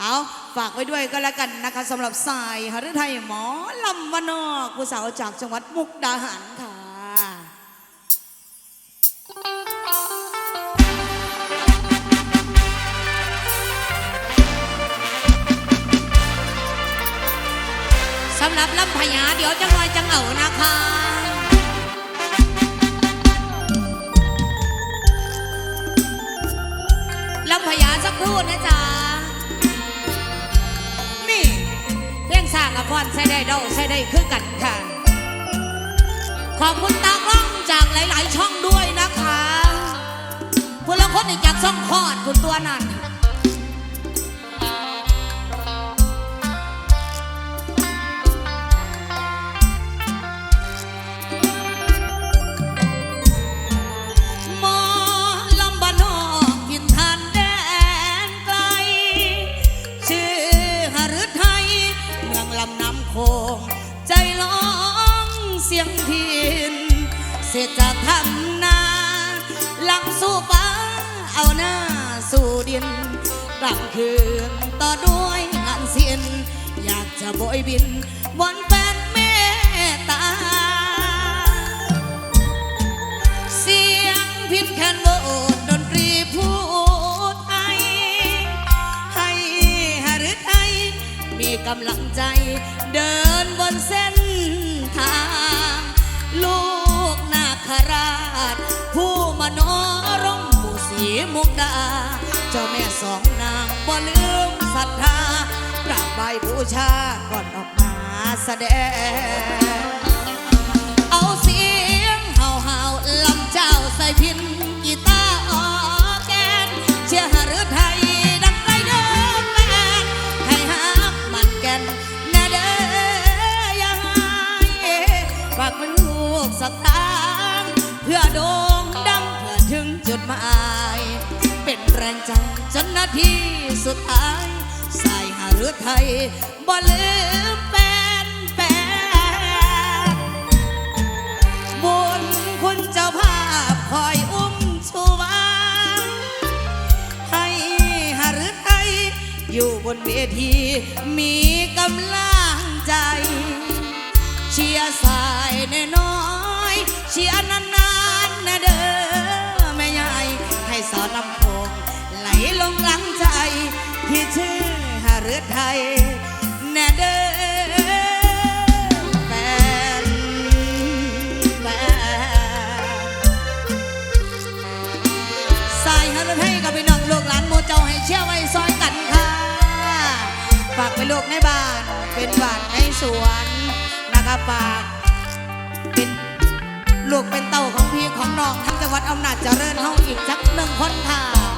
เอาฝากไว้ด้วยก็แล้วกันนะคะสำหรับสายหฤทัยหมอลำวนอกผู้สาวจากจังหวัดมุกดาหารค่ะสำหรับลำพญาเดี๋ยวจังหน่อยจังเอานะคะลำพญาสักครู่นะจ๊ะ เพียงสร้างอภรใช้ได้เดาใช้ได้คือกันค่ะ ขอบคุณตากล้องจากหลาย ๆ ช่องด้วยนะคะพละคนอีกจากช่องคอดคุณตัวนั้น ยงพินเสร็จจากทำนาหลังสู้ฟ้าเอาหน้าสู่ดินกลางคืนต่อด้วยงานสิ้นอยากจะโบยบินบนแฟนเมตตา เสียงพินแคนโบดดนตรีพูดไทยให้หฤทัยมีกำลังใจเดินบนเส้นทาง ลูกนาคราช ผู้มโนรมหมู่สีมุกดา เจ้าแม่สองนางบ่ลืมศรัทธากราบไหว้บูชาก่อนออกมาแสดง เอาเสียงฮ่าเห่าๆลำเจ้าใส่พิน โด่งดังเพื่อถึงจุดหมาย เป็นแรงใจจนนาทีสุดท้ายสายหาหรือไทยบ่ลืมแฟนแฟนบุญคุณเจ้าภาพคอยอุ้มชูวางให้หฤทัยอยู่บนเวทีมีกำลังใจ เชียร์สายน้อยเชียร์นานๆน เด้อแม่ใหญ่ให้สอนลำโพงไหลลงหลังใจ ที่ชื่อหฤทัยนะเด้อแฟนแฟนสายฮารุไทยกับพี่น้องลูกหลานโมเจ้าให้เชื่อไว้ซอยกันค่ะฝากไปลูกในบ้านเป็นบ้านในสวนนะคะฝาก ลูกเป็นเต่าของพี่ของน้องทั้งจังหวัดอำนาจเจริญเฮงอีกสักหนึ่งคนค่ะ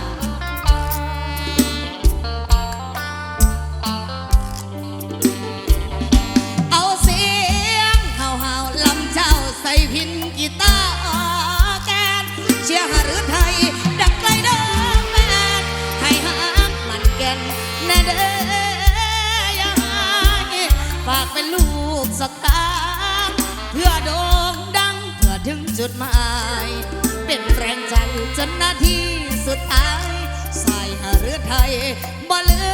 บ่ลื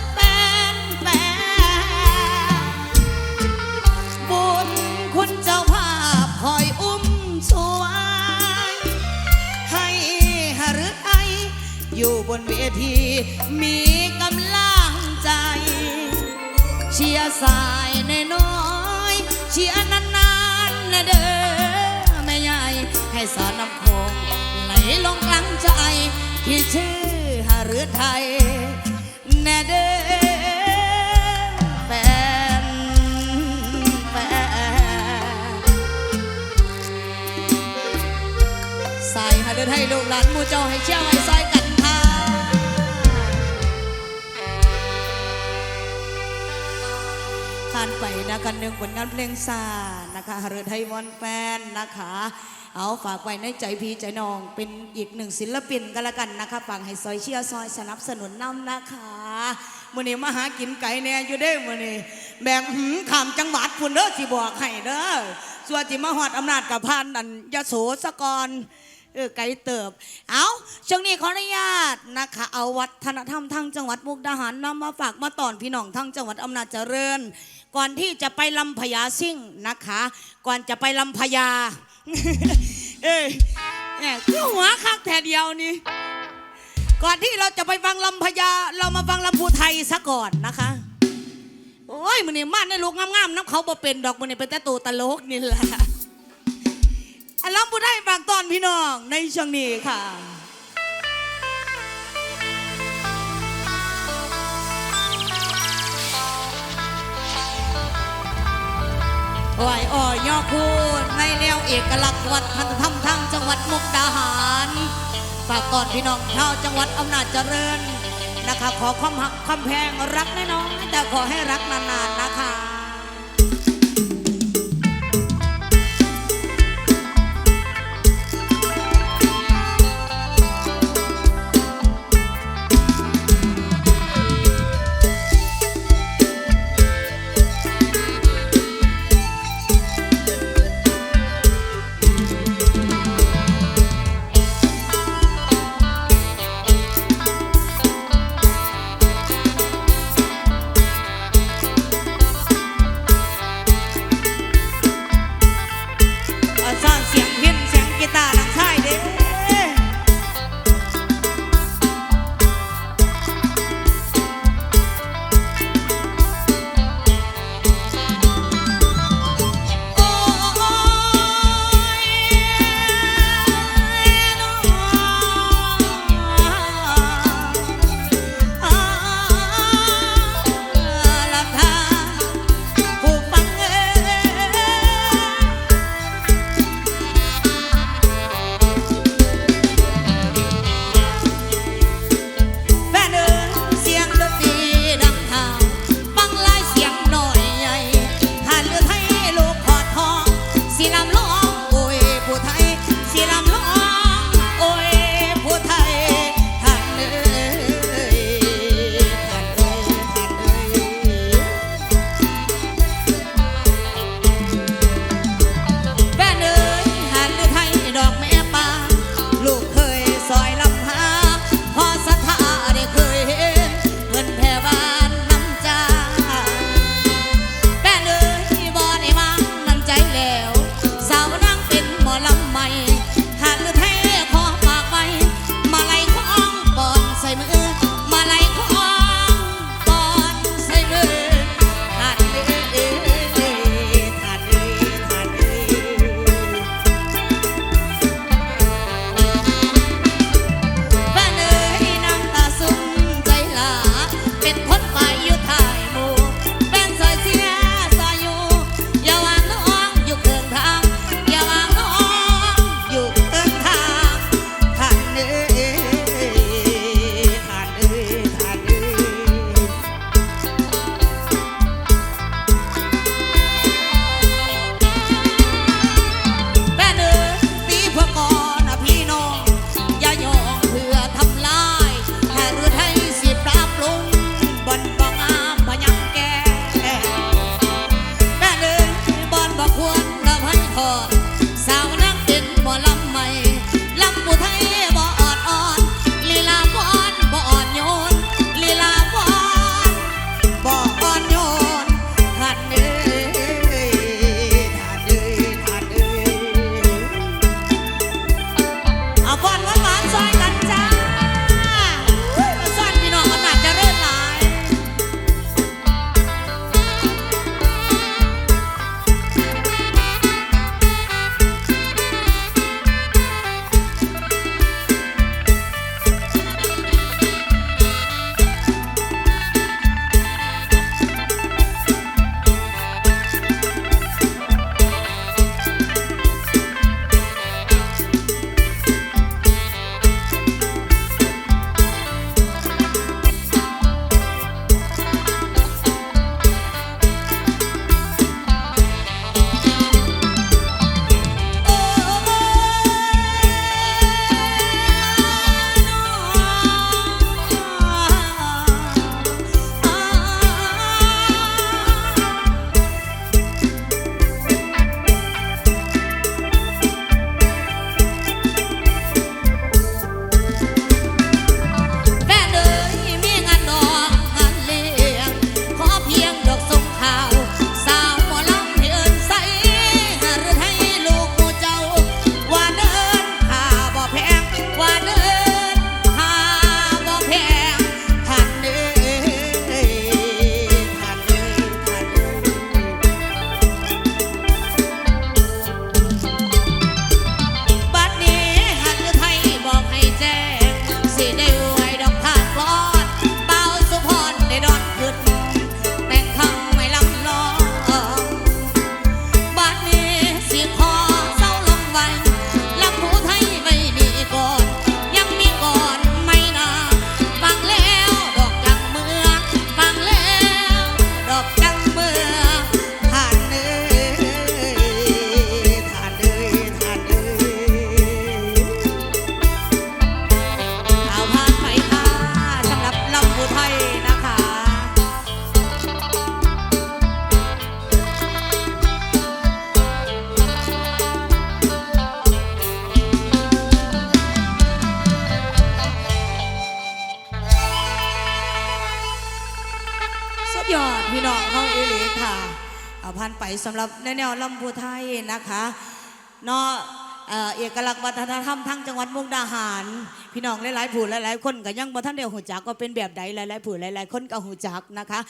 มแฟนแฟนบุญคุณเจ้าภาพคอยอุ้มช่วยให้หฤทัยอยู่บนเวทีมีกำลังใจ เชียร์สายในน้อยเชียร์นานๆนะเด้อแม่ใหญ่ให้สอนน้ำโคงไหลลงกลางใจที่ชื่อือไทย แน่เด้อแฟนแฟนสายหาเดินให้ลูกหลานมูเจ้าให้เชี่ยวให้ซานไปนะคะหนึ่งผลงานเพลงซานะคะหาเดินให้วอนแฟนนะคะ เอาฝากไว้ในใจพี่ใจน้อง เป็นอีกหนึ่งศิลปินกันละกันนะคะฝากให้ซอยเชียร์ซอยสนับสนุนน้ำนะคะมื่อนี้มาหากินไก่แน่อยู่เด้มื่อนี้แบ่งหืมขามจังหวัดพุ่นเด้อสิบอกให้เด้อส่วนที่มาหอดอำนาจกับพานนันยโสสกรเออไกลเติบ เอาช่วงนี้ขออนุญาตนะคะ เอาวัฒนธรรมทางจังหวัดมุกดาหารนำมาฝากมาตอนพี่น้องทางจังหวัดอำนาจเจริญ ก่อนที่จะไปลำพญาซิ่งนะคะ ก่อนจะไปลำพญา เอ้ยแหมคือหัวคักแถเดียวนี่ ก่อนที่เราจะไปฟังลำพญา เรามาฟังลำพูไทยซะก่อนนะคะโอ้ยมันนี่มันในลูกงามๆน้ำเขาบ่เป็นดอกมันนี่เป็นแต่ตัวตลกนี่แหละอันลำพูไทยฝากตอนพี่น้องในช่วงนี้ค่ะ ลอยอ้อยยอคูณในแนวเอกลักษณ์วัฒนธรรมทางจังหวัดมุกดาหารฝากตอนพี่น้องชาวจังหวัดอำนาจเจริญนะคะ ขอความหักความแพงรักน้อยๆแต่ขอให้รักนานๆนะคะ พอสาวนักเป็นหมอลำ สำหรับในแนวลำพูไทยนะคะเนาะเอ่อเอกลักษณ์วัฒนธรรมทั้งจังหวัดมุกดาหาร พี่น้องหลายๆผู้หลายๆคนก็ยังบ่ทันได้หูจักก็เป็นแบบใดหลายๆผู้หลายๆคนก็หูจักนะคะ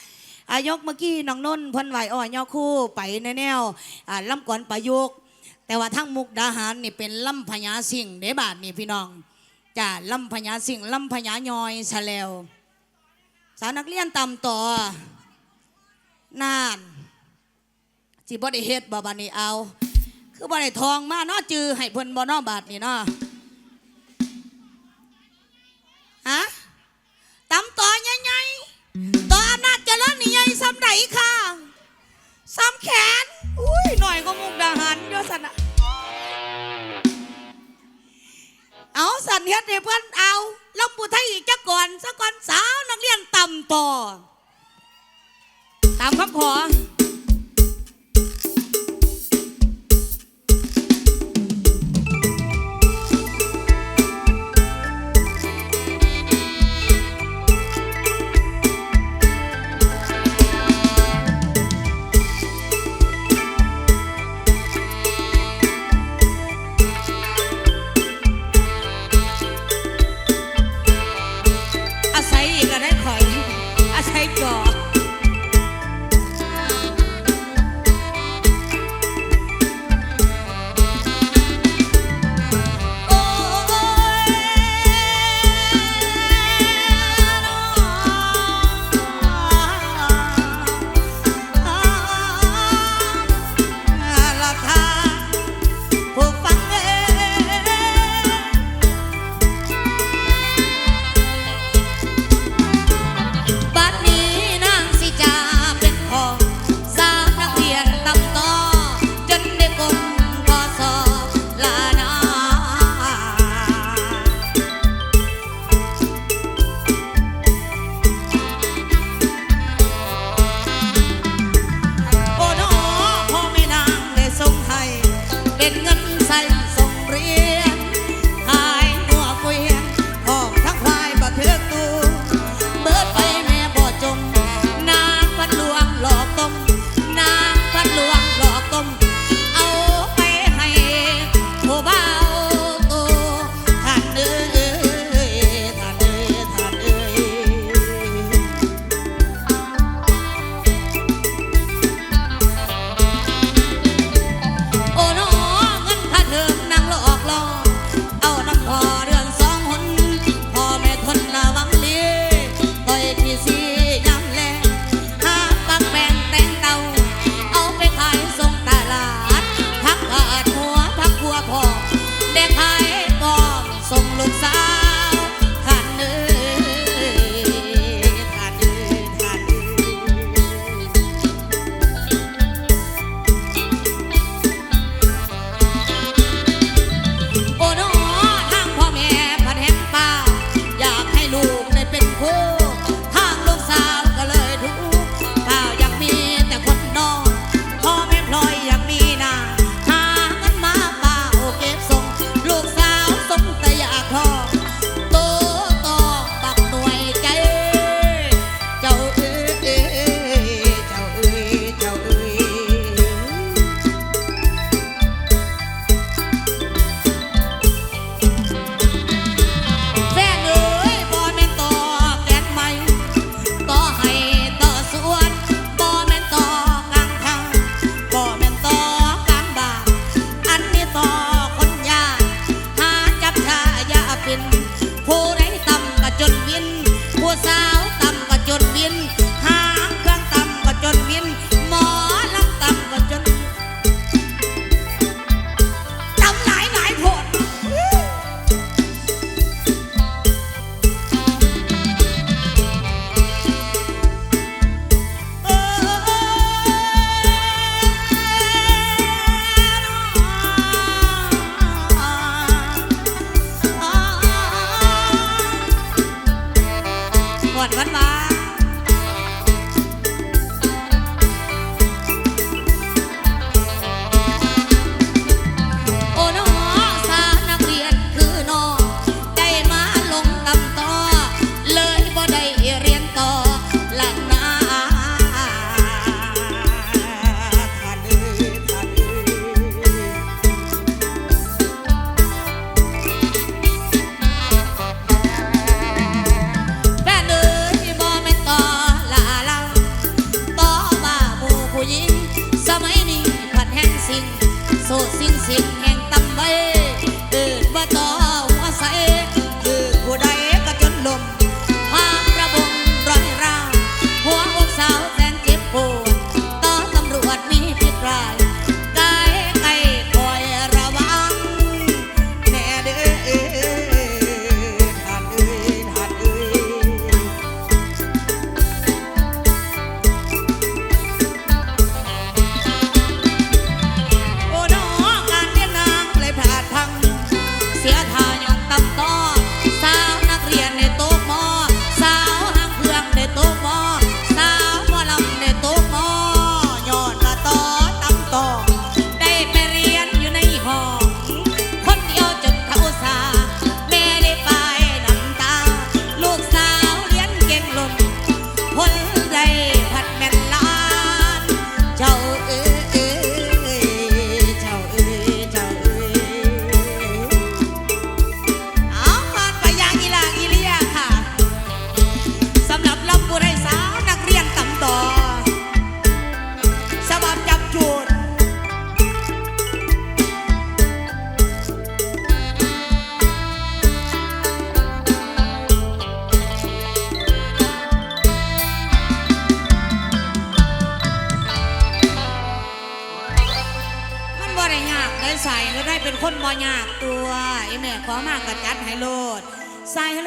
อายกเมื่อกี้น้องนนท์พิ่นไหวอ้อยอคู่ไปในแนวอ่าลำก่อนประยุกต์แต่ว่าทั้งมุกดาหารนี่เป็นลำพญาสิงเดบาทนี่พี่น้องจ้าลำพญาสิงลำพญายอยซะแล้วสาวนักเรียนตำต่อนาน สิบ่ได้เฮ็ดบ่บาดนี้เอา คือบ่ได้ทองมาเนาะจือให้เพิ่นบ่เนาะบาดนี้เนาะฮะตำต่อใหญ่ๆต่ออำนาจเจริญนี่ใหญ่ซ้ำใดค่ะซ้ำแขนอุ้ยหน่อยก็มุกดาหารเยอสันอะเอาสันเฮ็ดให้เพิ่นเอาลำบุไทยอีกจักก่อนสักก่อนสาวนักเรียนต่ำต่อตามคำขอ pasado.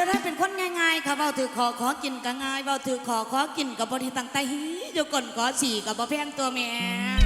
ใส่แล้วได้เป็นคนง่ายๆค่ะเบาถือขอขอกินก็ง่ายเบาถือขอขอกินกับบริตังไตฮีเดี๋ยวก่อนขอสี่กับบ่แพงตัวแม่